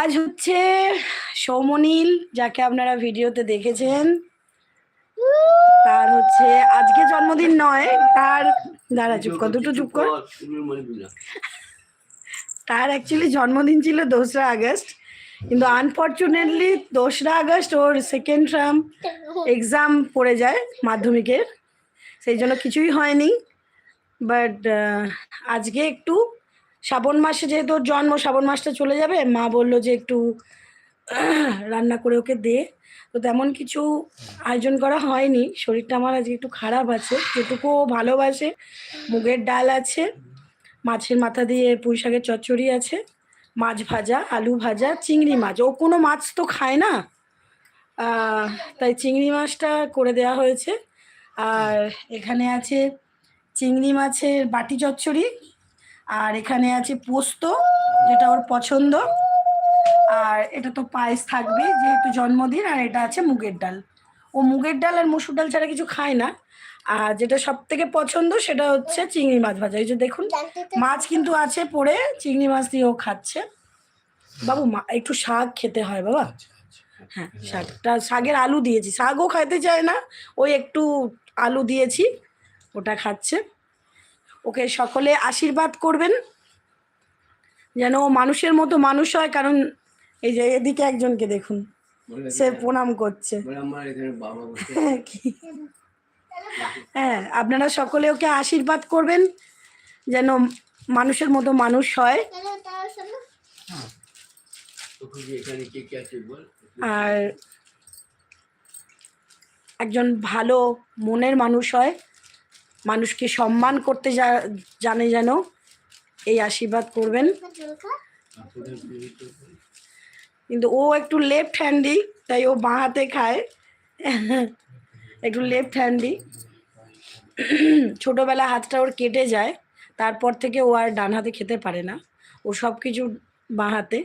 আজ হচ্ছে সৌমনীল, যাকে আপনারা ভিডিওতে দেখেছেন। তার হচ্ছে আজকে জন্মদিন নয়, তার দাঁড়া, চুপ কর, দুটো চুপ কর। তার অ্যাকচুয়ালি জন্মদিন ছিল দোসরা আগস্ট, কিন্তু আনফর্চুনেটলি দোসরা আগস্ট ওর সেকেন্ড টার্ম এক্সাম পড়ে যায় মাধ্যমিকের। সেই জন্য কিছুই হয়নি। বাট আজকে একটু শ্রাবণ মাসে যেহেতু জন্ম, শ্রাবণ মাসটা চলে যাবে, মা বলল যে একটু রান্না করে ওকে দে। তো তেমন কিছু আয়োজন করা হয়নি। শরীরটা আমার আজকে একটু খারাপ আছে। যেটুকু ভালোবাসে, মুগের ডাল আছে, মাছের মাথা দিয়ে পুঁই শাকের চচ্চড়ি আছে, মাছ ভাজা, আলু ভাজা, চিংড়ি মাছ। ও কোনো মাছ তো খায় না। তাই চিংড়ি মাছটা করে দেওয়া হয়েছে। আর এখানে আছে চিংড়ি মাছের বাটি চচ্চড়ি আর এখানে আছে পোস্ত যেটা ওর পছন্দ। আর এটা তো পায়েস থাকবে যেহেতু জন্মদিন আর এটা আছে মুগের ডাল। ও মুগের ডাল আর মসুর ডাল ছাড়া কিছু খায় না। আর যেটা সব থেকে পছন্দ সেটা হচ্ছে চিংড়ি মাছ ভাজা। এই যে দেখুন মাছ কিন্তু আছে পড়ে চিংড়ি মাছ দিয়ে ও খাচ্ছে। বাবু মা- একটু শাক খেতে হয় বাবা। হ্যাঁ শাকটা শাকের আলু দিয়েছি। শাকও খাইতে চায় না ওই একটু আলু দিয়েছি ওটা খাচ্ছে। ওকে সকলে আশীর্বাদ করবেন যেন ও মানুষের মতো মানুষ হয় কারণ এই যে এদিকে একজনকে দেখুন সে প্রণাম করছে। আমার এখানে বাবা বসে কি- হ্যাঁ আপনারা সকলে ওকে আশীর্বাদ করবেন যেন মানুষের মতো মানুষ হয়। দাদা দাদা শোনো তোকে যে এখানে কে কে আছে বল? আর একজন ভালো মনের মানুষ হয়, মানুষকে সম্মান করতে জানে যেন, এই আশীর্বাদ করবেন। কিন্তু ও একটু লেফট হ্যান্ডি তাই ও বাঁ হাতে খায়। একটু লেফট হ্যান্ডি ছোটোবেলা হাতটা ওর কেটে যায়, তারপর থেকে ও আর ডান হাতে খেতে পারে না। ও সব কিছু বাঁ হাতে।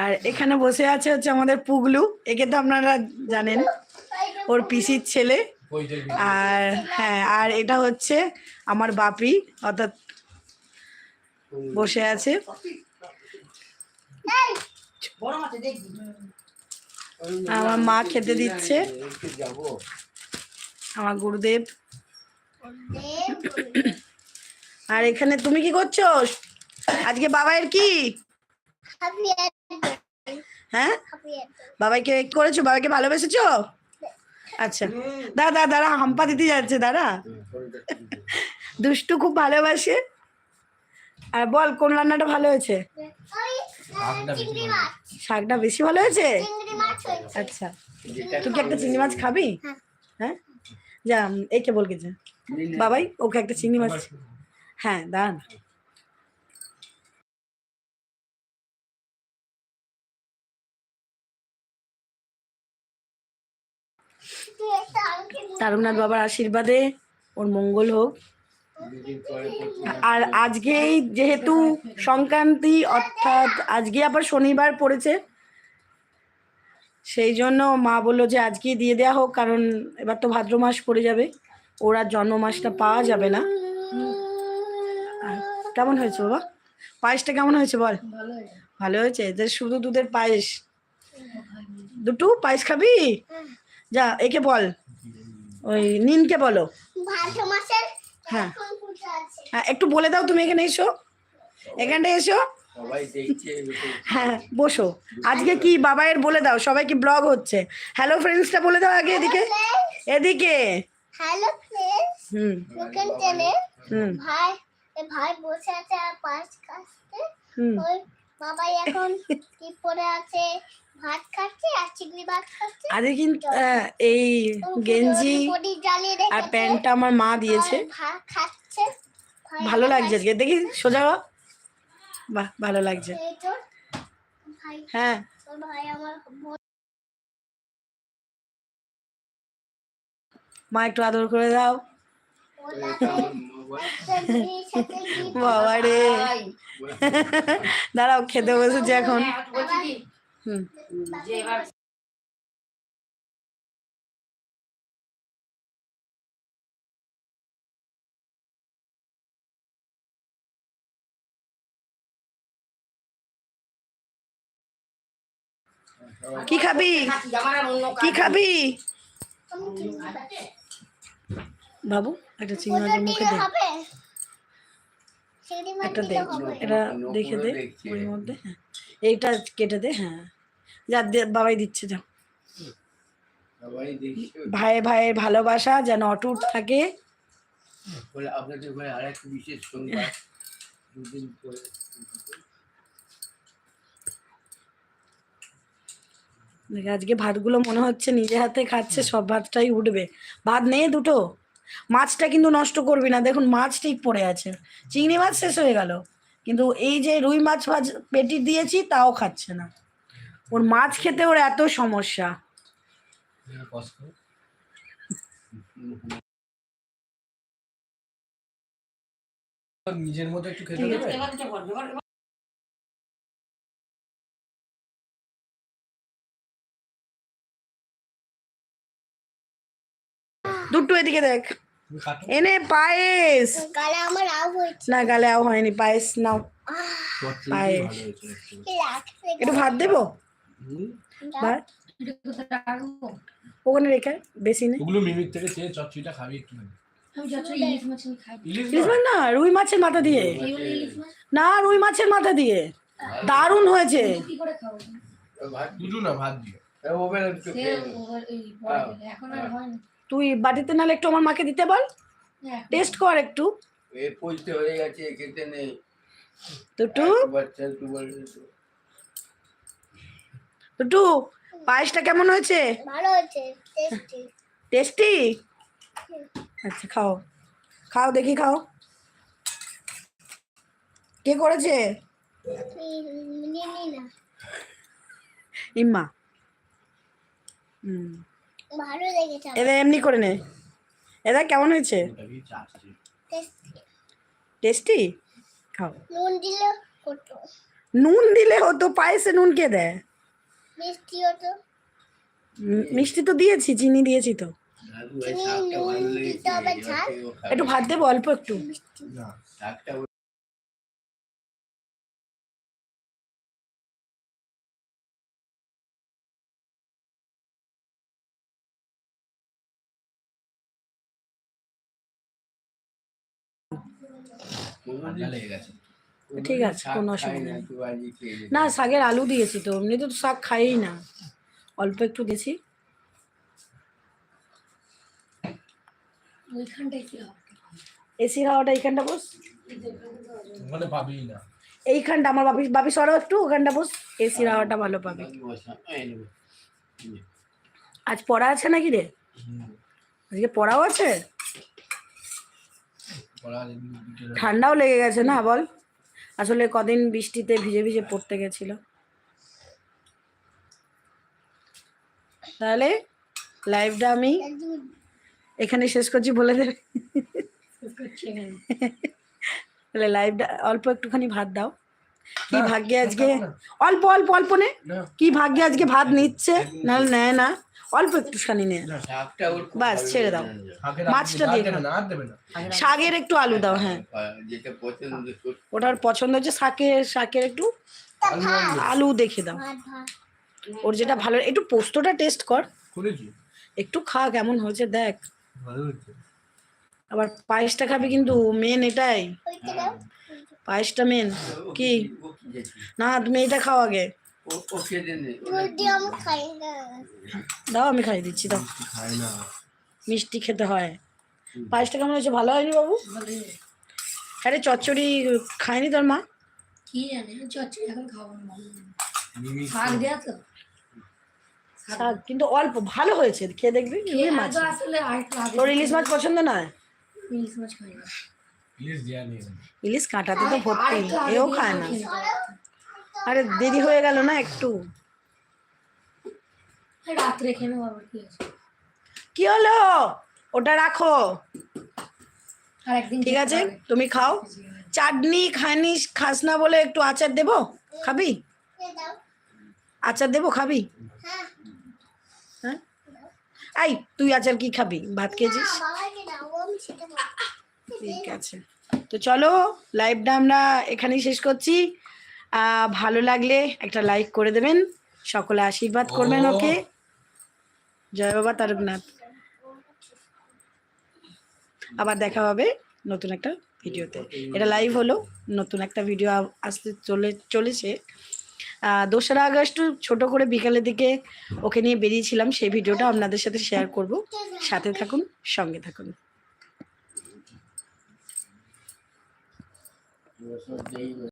আর এখানে বসে আছে হচ্ছে আমাদের পুগলু, একে তো আপনারা জানেন, ওর পিসির ছেলে। আর হ্যাঁ আর এটা হচ্ছে আমার বাপি, অর্থাৎ বসে আছে। আমার মা খেতে দিচ্ছে। আমার গুরুদেব। আর এখানে তুমি কি করছ? আজকে বাবা এর কি হ্যাঁ? বাবাইকে কি করেছ? বাবাইকে ভালোবেসেছো? আচ্ছা। দাঁড়া দাঁড়া দাঁড়া হাম্পা দিতে যাচ্ছে দাঁড়া। দুষ্টু খুব ভালোবাসে। আর বল কোন রান্নাটা ভালো হয়েছে? শাকটা বেশি ভালো হয়েছে। চিংড়ি মাছ হয়েছে। আচ্ছা। তুই কি একটা চিংড়ি মাছ খাবি? হ্যাঁ। হ্যাঁ? যা একে বলকে যা বাবাই ওকে একটা চিংড়ি মাছ। হ্যাঁ দাঁড়ান তুই একটা আংটি নিয়ে তারকনাথ বাবার আশীর্বাদে ওর মঙ্গল হোক। আর আজকেই যেহেতু সংক্রান্তি, অর্থাৎ আজকে আবার শনিবার পড়েছে, সেই জন্য মা বলল যে আজকেই দিয়ে দেওয়া হোক, কারণ এবার তো ভাদ্র মাস পড়ে যাবে, ওর জন্ম মাসটা পাওয়া যাবে না। কেমন হয়েছে বাবা? পায়েসটা কেমন হয়েছে বল? ভালো হয়েছে? যে শুধু দুধের পায়েস। দুটো, পায়েস খাবি? যা একে বল। ওই নিনকে বলো। হ্যাঁ। হ্যাঁ একটু বলে দাও তুমি এখানে এসো। এখানটা এসো। হ্যাঁ বসো। আজকে কি বাবাইয়ের বলে দাও সবাই কি ব্লগ হচ্ছে? হ্যালো ফ্রেন্ডসটা বলে দাও আগে এদিকে। এদিকে। হ্যালো ফ্রেন্ডস হুম। লোকেন টেনে হুম। ভাই ভাই বসে আছে আর পাঁচ হুম। ওই বাবাই এখন কি পরে আছে? ভাত খাচ্ছে আর চিংড়ি ভাত খাচ্ছে? আজকে কিন্তু এই গেঞ্জি আর প্যান্টটা আমার মা দিয়েছে। ভাত খাচ্ছে। ভালো লাগছে আজকে। দেখি সোজা। বাহ ভালো লাগছে। হ্যাঁ। ভাই আমার মা একটু আদর করে দাও। বাবা রে দাঁড়াও খেতে বসেছি এখন। কি খাবি? কি খাবি? বাবু একটা চিংড়ি মাছের মুখে দে। একটা দে। এটা দেখে দে ওর মধ্যে হ্যাঁ। এইটা কেটে দে হ্যাঁ। যা দে বাবাই দিচ্ছে যাও। ভাই ভাইয়ের ভালোবাসা যেন অটুট থাকে। আপনাদের ঘরে আর একটা বিশেষ সংবাদ দুদিন পরে। দেখ, আজকে ভাতগুলো মনে হচ্ছে নিজে হাতে খাচ্ছে সব ভাতটাই উঠবে। ভাত নেই দুটো? মাছটা কিন্তু নষ্ট করবি না। দেখুন মাছ ঠিক পড়ে আছে। চিংড়ি মাছ শেষ হয়ে গেল। কিন্তু এই যে রুই মাছ ভাজ পেটি দিয়েছি তাও খাচ্ছে না। ওর মাছ খেতে ওর এত সমস্যা। নিজের মতো একটু খেতে দেবে? দুটো এদিকে দেখ। এনে পায়েস। গালে আমার আও হয়েছে। না গালে আও হয়নি পায়েস নাও। চচ্চড়ি পায়ে। ভালো হয়েছে একটু। ভাত দেবো? ভাত? ওখানে রেখে বেশি নেই। ওগুলো মিমির থেকে চেয়ে চচ্চড়িটা খাবি একটু ইলিশ মাছ? না রুই মাছের মাথা দিয়ে। না রুই মাছের মাথা দিয়ে। দারুণ হয়েছে। ভাত? না ভাত দিয়ে। এ, ওভেনে একটু খেয়ে নে। তুই বাটিতে নাহলে একটু আমার মাকে দিতে বল। টেস্ট কর একটু। এ হয়ে গেছে খেতে নেই। তো। দুটু পায়েসটা কেমন হয়েছে? ভালো হয়েছে টেস্টি? টেস্টি আচ্ছা খাও। খাও দেখি খাও। কে করেছে? নিয়ে নি না। ইম্মা। হুম। ভালো লেগেছে। এদা এমনি করে নে। এদা কেমন হয়েছে? টেস্টি? টেস্টি খাও। নুন দিলে কত নুন দিলে হতো পায়েসে নুন কে দেয়? মিষ্টি হতো। মিষ্টি তো দিয়েছি চিনি দিয়েছি তো। একটু ভাত দেবো অল্প একটু। ঠান্ডা লেগে গেছে। ঠিক আছে, কোনো অসুবিধা না, নেই। না শাকের আলু দিয়েছি তো এমনিতে তো শাক খাইই না। অল্প একটু দিয়েছি এসির হাওয়াটা এইখানটা বস। ওখানে পাবেই না। এইখানটা আমার বাপি বাপি সরাও একটু ওখানটা বস। এসির হাওয়াটা ভালো পাবে। আজ পড়া আছে নাকি রে? আজকে পড়াও আছে? ঠান্ডাও লেগে গেছে না বল? আসলে কদিন বৃষ্টিতে ভিজে ভিজে পড়তে গেছিল। তাহলে লাইভটা আমি এখানে শেষ করছি বলে দেবে। তাহলে লাইভটা অল্প একটুখানি ভাত দাও। কি ভাগ্যে আজকে? না, না। অল্প অল্প অল্প নে। কি ভাগ্যে আজকে ভাত নিচ্ছে? নাহলে নেয় না। অল্প একটুখানি নে। বাস, ছেড়ে দাও। মাছটা দিয়ে। না না। শাকের একটু আলু দাও হ্যাঁ। যেটা পছন্দ সত্যি ওটার পছন্দ হচ্ছে শাকের শাকের একটু আলু দেখে দাও। ওর যেটা ভালো একটু পোস্তটা টেস্ট কর। একটু খা কেমন হয়েছে দেখ। ভালো হচ্ছে আবার পায়েসটা খাবি কিন্তু মেন এটাই। পায়েসটা মেন কি? না তুমি এটা খাও আগে। দাও আমি খাই দিচ্ছি দাও। মিষ্টি খেতে হয়। পায়েসটা কেমন হয়েছে ভালো হয়নি বাবু? আরে চচ্চড়ি খায়নি তোর মা? কি জানি চচ্চড়ি এখন খাব না ভালো লাগে না। মিমি শাক দেয়া তো। শাক কিন্তু অল্প ভালো হয়েছে খেয়ে দেখবি মাছ। তোর ইলিশ মাছ পছন্দ নয়? ইলিশ মাছ খাই না। নেই ইলিশ কাঁটাতে তো ভর্তি। এও খায় না। আরে দেরি হয়ে গেল না একটু। রাত্রে খেয়ে নেব আবার কি আছে? কি হলো? ওটা রাখো। ঠিক আছে তুমি খাও। চাটনি খানি খাস না বলে একটু আচার দেবো? খাবি? আচার দেবো খাবি? হ্যাঁ। হ্যাঁ? আই তুই আচার কি খাবি? ভাত খেয়েছিস। ঠিক আছে। তো চলো লাইভটা আমরা এখানেই শেষ করছি। আহ, ভালো লাগলে একটা লাইক করে দেবেন। সকলে আশীর্বাদ করবেন ওকে। জয় বাবা তারকনাথ। আবার দেখা হবে নতুন একটা ভিডিওতে। এটা লাইভ হলো নতুন একটা ভিডিও আসতে চলে চলেছে। দোসরা আগস্ট ছোট করে বিকালের দিকে ওকে নিয়ে বেরিয়েছিলাম, সেই ভিডিওটা আপনাদের সাথে শেয়ার করব। সাথে থাকুন, সঙ্গে থাকুন।